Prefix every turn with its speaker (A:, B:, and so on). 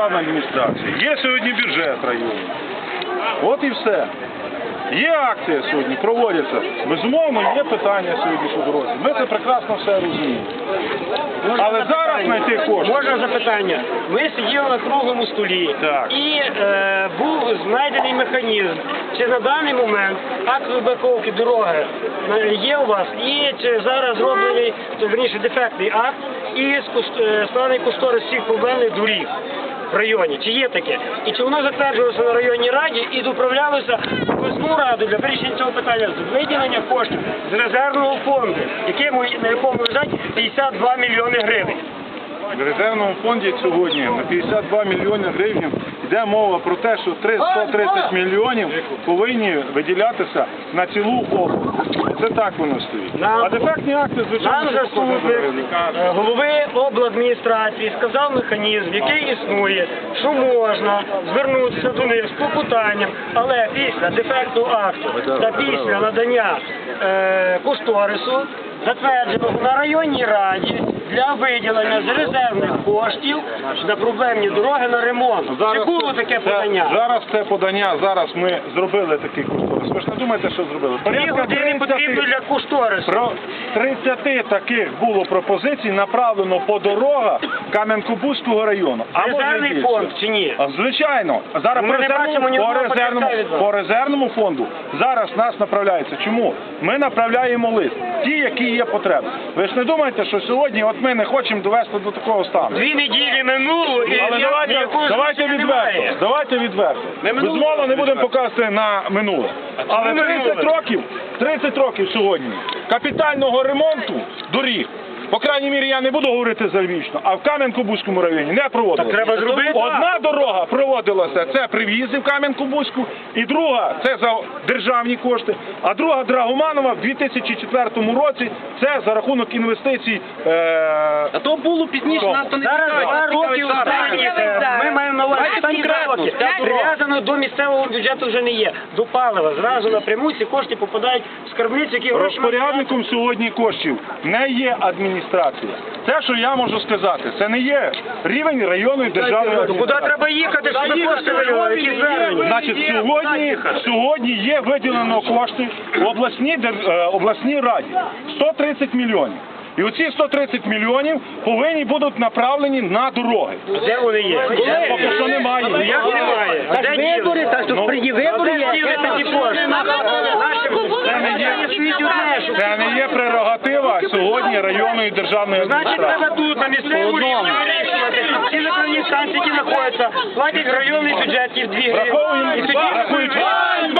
A: державна адміністрація. Є сьогодні бюджет району. От і все. Є акція сьогодні, проводяться. Безумовно, є питання сьогодні по дорозі. Ми це прекрасно все розуміємо. Але зараз знайти кошти.
B: Можна запитання? Ми сиділи на круглому столі
A: Так.
B: і е, був знайдений механізм. Чи на даний момент акт вибаковки дороги е, є у вас, і чи зараз зроблений, то, верніше, дефектний акт і скус- е, складений кошторис всіх проблемних доріг в районі? Чи є таке? І чи воно затверджувалося на районній раді і доправлялося в обласну раду для вирішення цього питання з виділення коштів з резервного фонду, якому на якому лежать 52 мільйони гривень?
A: В резервному фонді сьогодні на 52 мільйони гривень йде мова про те, що 330 мільйонів повинні виділятися на цілу область. Це так воно стоїть. А дефектні акти, звичайно,
B: заступник е, голови обладміністрації сказав механізм, який існує, що можна звернутися до них з попитанням, але після дефекту акту та після надання е, кошторису, затвердженого на районній раді для виділення з резервних коштів на проблемні дороги на ремонт. Чи було таке
A: це-
B: подання?
A: Зараз це подання, зараз ми зробили такий Ви ж не думаєте, що зробили?
B: Дві
A: Порядка
B: години
A: 30
B: потрібно для кошторису.
A: Про 30 таких було пропозицій направлено по дорогах Кам'янко-Бузького району. А може
B: Резервний
A: більше.
B: фонд чи ні?
A: А, Звичайно, зараз
B: Ми
A: по
B: не
A: резервному,
B: бачимо ні
A: по,
B: одного
A: резервному,
B: пакета від вас.
A: по резервному фонду зараз нас направляється. Чому? Ми направляємо лист, ті, які є потреби. Ви ж не думаєте, що сьогодні от ми не хочемо довести до такого стану.
B: Дві неділі минуло і
A: Але давайте,
B: ніякого
A: давайте
B: значення
A: відверто.
B: немає.
A: Давайте відверто.
B: Не минуле,
A: Безумовно, не будемо показувати на минуле. Але 30 років, 30 років сьогодні капітального ремонту доріг. По крайній мірі я не буду говорити за Львівщину, а в Кам'янку-Бузькому районі не проводилося.
B: Так треба зробити.
A: Одна дорога проводилася, це при в'їзді в Кам'янку-Бузьку, і друга це за державні кошти, а друга Драгоманова в 2004 році це за рахунок інвестицій. Е...
C: А то було пізніше, нас то не
B: Зараз два роки останні,
C: дорога.
B: Прив'язано до місцевого бюджету вже не є. До палива. Зразу напряму ці кошти попадають в скарбницю, які гроші
A: Розпорядником сьогодні коштів не є адміністрація. Це, що я можу сказати, це не є рівень районної державної.
B: Куди
A: адміністрації.
B: треба їхати, щоб кошти виявили? Які?
A: Значить, сьогодні, сьогодні є виділено кошти в обласній, дер- е, обласній раді 130 мільйонів. І оці 130 мільйонів повинні будуть направлені на дороги.
B: Де вони є?
A: Поки що немає.
B: Ну, Як немає? А де вибори? Так що впереді вибори є. Де такі кошти?
A: Це не є, це не є прерогатива сьогодні районної державної
B: Значить,
A: адміністрації.
B: треба тут на місцевому рівні вирішувати. Всі законні станції, які знаходяться, платять районний бюджет ті 2 гривні.
A: Враховуємо,
B: І тоді
A: врахуючи,
B: Ганьба!
A: враховуючи,